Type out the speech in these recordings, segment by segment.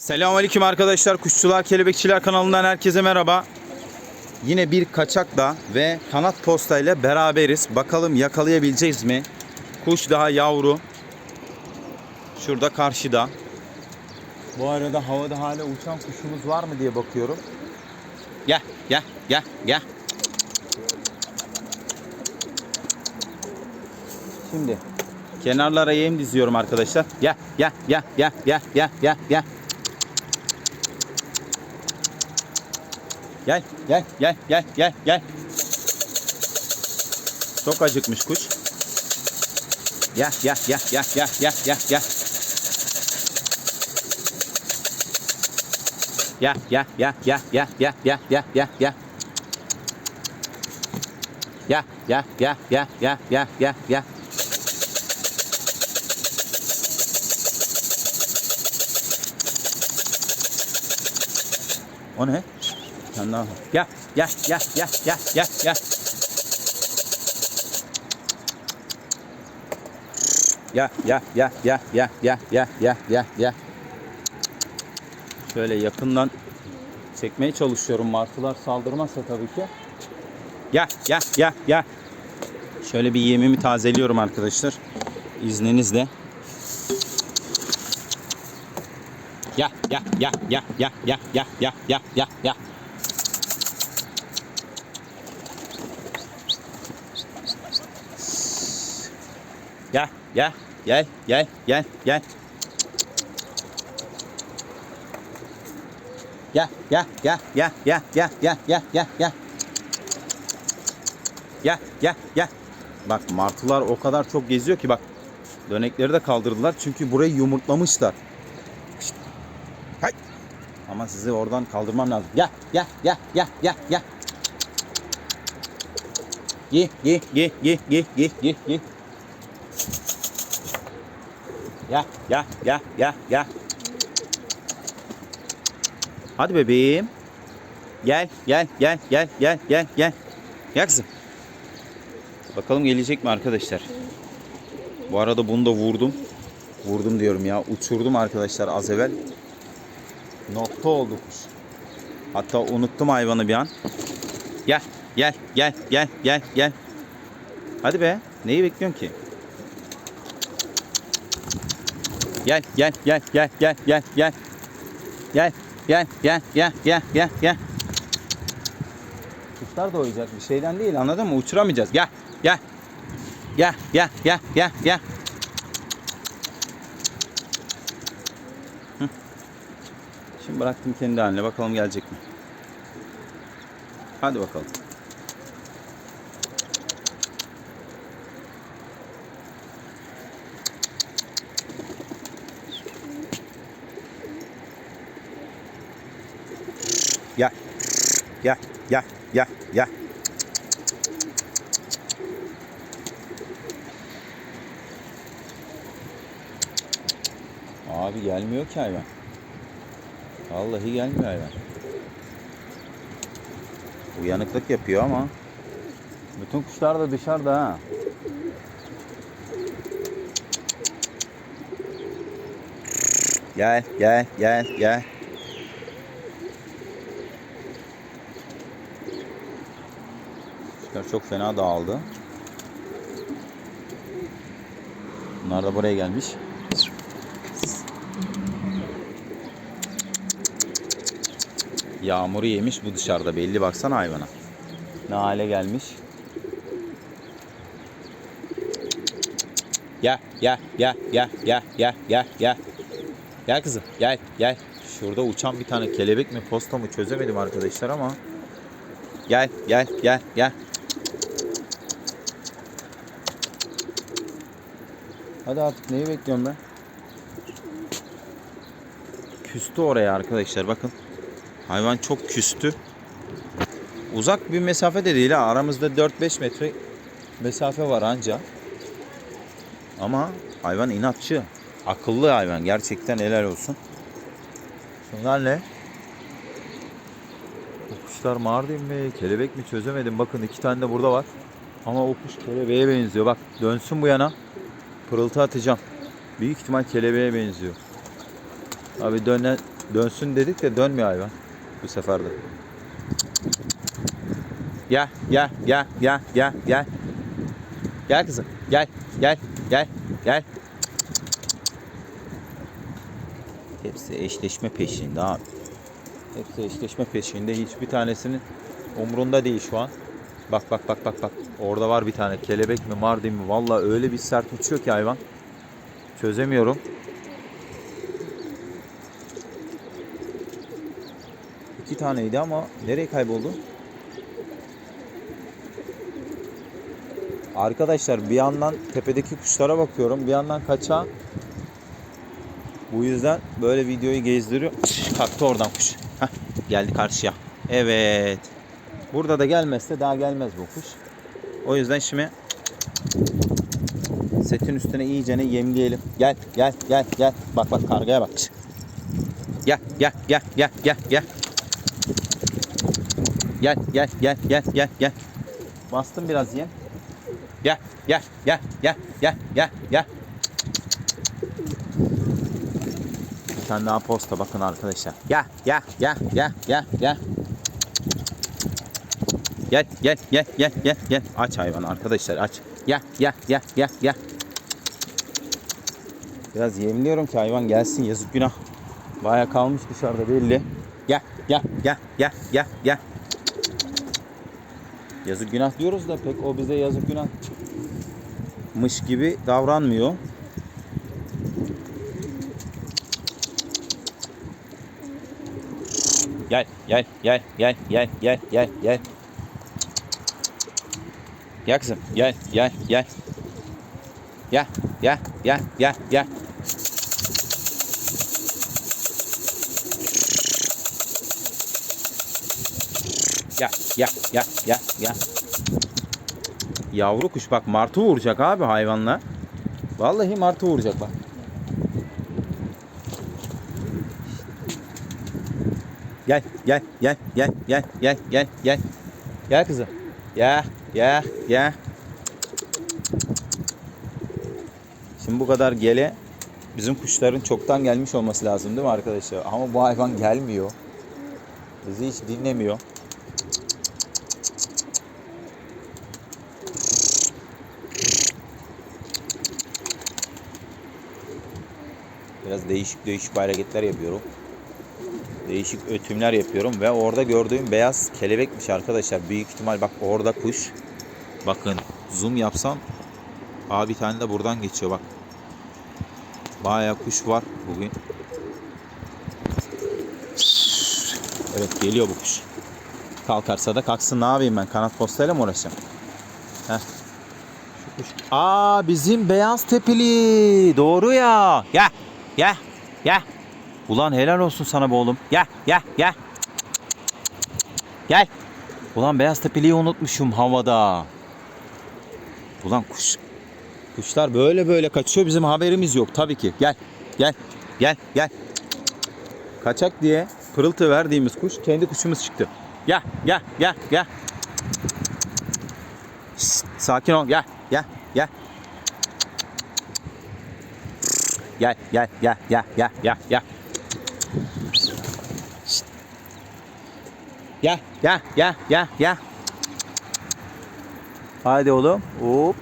Selamünaleyküm arkadaşlar. Kuşçular Kelebekçiler kanalından herkese merhaba. Yine bir kaçakla ve kanat postayla beraberiz. Bakalım yakalayabileceğiz mi? Kuş daha yavru. Şurada karşıda. Bu arada havada hala uçan kuşumuz var mı diye bakıyorum. Gel, gel, gel, gel. Şimdi kenarlara yem diziyorum arkadaşlar. Gel, gel, gel, gel, gel, gel, gel, gel. Gel, gel, gel, gel, gel, gel. Çok acıkmış kuş. Gel, gel, gel, gel, gel, gel, gel, gel. Gel, gel, gel, gel, gel, gel, gel, gel, gel, gel. Gel, gel, gel, gel, gel, gel, gel, gel. O ne? Sen daha. Gel, gel, gel, gel, gel, gel, gel. Gel, gel, gel, gel, gel, gel, gel, gel, gel, gel. Şöyle yakından çekmeye çalışıyorum. Martılar saldırmazsa tabii ki. Gel, gel, gel, gel. Şöyle bir yemimi tazeliyorum arkadaşlar. İzninizle. Gel, gel, gel, gel, gel, gel, gel, gel, gel, gel, gel. Gel, gel, gel, gel, gel, gel. Gel, gel, gel, gel, gel, gel, gel, gel, gel, gel. Gel, gel, gel. Bak martılar o kadar çok geziyor ki bak. Dönekleri de kaldırdılar çünkü burayı yumurtlamışlar. Hay. Ama sizi oradan kaldırmam lazım. Gel, gel, gel, gel, gel, gel. Ye, ye, ye, ye, ye, ye, ye, Gel, gel, gel, gel, gel. Hadi bebeğim. Gel, gel, gel, gel, gel, gel, gel. Gel kızım. Bakalım gelecek mi arkadaşlar? Bu arada bunu da vurdum. Vurdum diyorum ya. Uçurdum arkadaşlar az evvel. Nokta oldu kuş. Hatta unuttum hayvanı bir an. Gel, gel, gel, gel, gel, gel. Hadi be. Neyi bekliyorsun ki? Gel, gel, gel, gel, gel, gel, gel. Gel, gel, gel, gel, gel, gel, gel. Kuşlar da oyacak bir şeyden değil anladın mı? Uçuramayacağız. Gel, gel. Gel, gel, gel, gel, gel. Şimdi bıraktım kendi haline. Bakalım gelecek mi? Hadi bakalım. Gel. Gel, gel, gel, gel. Abi gelmiyor ki hayvan. Vallahi gelmiyor hayvan. Uyanıklık yapıyor ama. Bütün kuşlar da dışarıda ha. Gel, gel, gel, gel. Kuşlar çok fena dağıldı. Bunlar da buraya gelmiş. Yağmuru yemiş bu dışarıda belli baksana hayvana. Ne hale gelmiş. Gel gel gel gel gel gel gel gel. Gel kızım gel gel. Şurada uçan bir tane kelebek mi posta mı çözemedim arkadaşlar ama. Gel gel gel gel. Hadi artık neyi bekliyorum ben? Küstü oraya arkadaşlar bakın. Hayvan çok küstü. Uzak bir mesafe de değil ha. Aramızda 4-5 metre mesafe var anca. Ama hayvan inatçı. Akıllı hayvan. Gerçekten helal olsun. Bunlar ne? Bu kuşlar mardin mi? Kelebek mi çözemedim. Bakın iki tane de burada var. Ama o kuş kelebeğe benziyor. Bak dönsün bu yana. Pırıltı atacağım. Büyük ihtimal kelebeğe benziyor. Abi dönen Dönsün dedik de dönmüyor hayvan. Bu sefer de. Gel gel gel gel gel gel. Gel kızım. Gel gel gel gel. Hepsi eşleşme peşinde abi. Hepsi eşleşme peşinde. Hiçbir tanesinin umrunda değil şu an. Bak bak bak bak bak. Orada var bir tane. Kelebek mi mardin mi? Vallahi öyle bir sert uçuyor ki hayvan. Çözemiyorum. İki taneydi ama nereye kayboldu? Arkadaşlar bir yandan tepedeki kuşlara bakıyorum. Bir yandan kaça. Bu yüzden böyle videoyu gezdiriyor. Kalktı oradan kuş. Heh, geldi karşıya. Evet. Burada da gelmezse daha gelmez bu kuş. O yüzden şimdi setin üstüne iyicene yemleyelim. Gel gel gel gel. Bak bak kargaya bak. Gel gel gel gel gel gel. Gel gel gel gel gel gel. Bastım biraz yem. Gel gel gel gel gel gel gel. Bir tane daha posta bakın arkadaşlar. Gel gel gel gel gel gel. Gel gel gel gel gel gel. Aç hayvan arkadaşlar aç. Gel gel gel gel gel. Biraz yemliyorum ki hayvan gelsin yazık günah. Baya kalmış dışarıda belli. Gel gel gel gel gel gel. Yazık günah diyoruz da pek o bize yazık günah mış gibi davranmıyor. Gel gel gel gel gel gel gel gel. Gel kızım gel gel gel. Gel gel gel gel gel. Gel gel gel gel gel. Yavru kuş bak martı vuracak abi hayvanla. Vallahi martı vuracak bak. Gel gel gel gel gel gel gel gel. Gel kızım. Gel gel gel. Şimdi bu kadar gele bizim kuşların çoktan gelmiş olması lazım değil mi arkadaşlar? Ama bu hayvan gelmiyor. Bizi hiç dinlemiyor. Biraz değişik değişik hareketler yapıyorum. Değişik ötümler yapıyorum ve orada gördüğüm beyaz kelebekmiş arkadaşlar. Büyük ihtimal bak orada kuş. Bakın zoom yapsam Aa bir tane de buradan geçiyor bak. Bayağı kuş var bugün. Evet geliyor bu kuş. Kalkarsa da kalksın ne yapayım ben kanat postayla mı uğraşacağım? Heh. Aa bizim beyaz tepeli. Doğru ya. Gel. Gel. Gel. Ulan helal olsun sana be oğlum. Gel gel gel. Gel. Ulan beyaz tepeliği unutmuşum havada. Ulan kuş. Kuşlar böyle böyle kaçıyor bizim haberimiz yok tabii ki. Gel gel gel gel. Kaçak diye pırıltı verdiğimiz kuş kendi kuşumuz çıktı. Gel gel gel gel. Şşt, sakin ol gel gel gel. Gel gel gel gel gel gel gel. Gel. Gel. Gel. Gel. Gel. Haydi oğlum. Hop.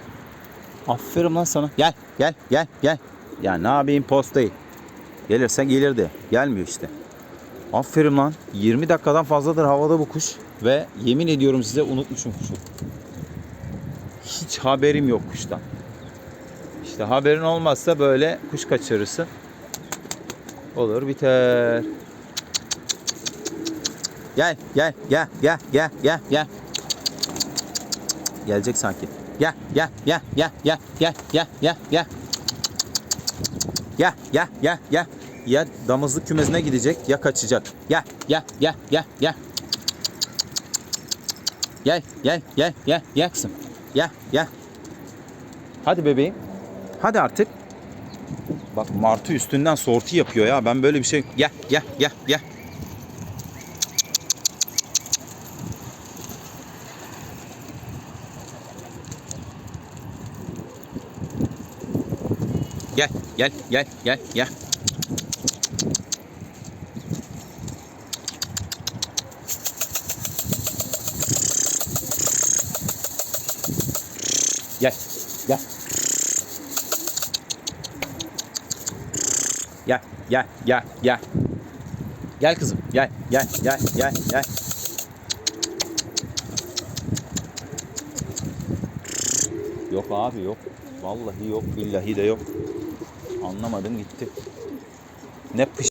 Aferin lan sana. Gel, gel, gel, gel. Ya ne yapayım postayı? Gelirse gelirdi. Gelmiyor işte. Aferin lan. 20 dakikadan fazladır havada bu kuş. Ve yemin ediyorum size unutmuşum kuşu. Hiç haberim yok kuştan. İşte haberin olmazsa böyle kuş kaçırırsın. Olur biter. Gel, gel, gel, gel, gel, gel, gel. Gelecek sanki. Gel gel gel gel gel gel gel gel gel. Gel gel gel gel. Ya damızlık kümesine gidecek ya kaçacak. Gel gel gel gel gel. Gel gel gel gel gel kızım. Gel gel. Hadi bebeğim. Hadi artık. Bak martı üstünden sorti yapıyor ya. Ben böyle bir şey... Gel gel gel gel. Gel gel gel gel. Gel. Gel. Gel, gel, gel, gel. Gel kızım, gel, gel, gel, gel, gel. Yok abi yok. Vallahi yok, billahi de yok. Anlamadım gitti. Ne pış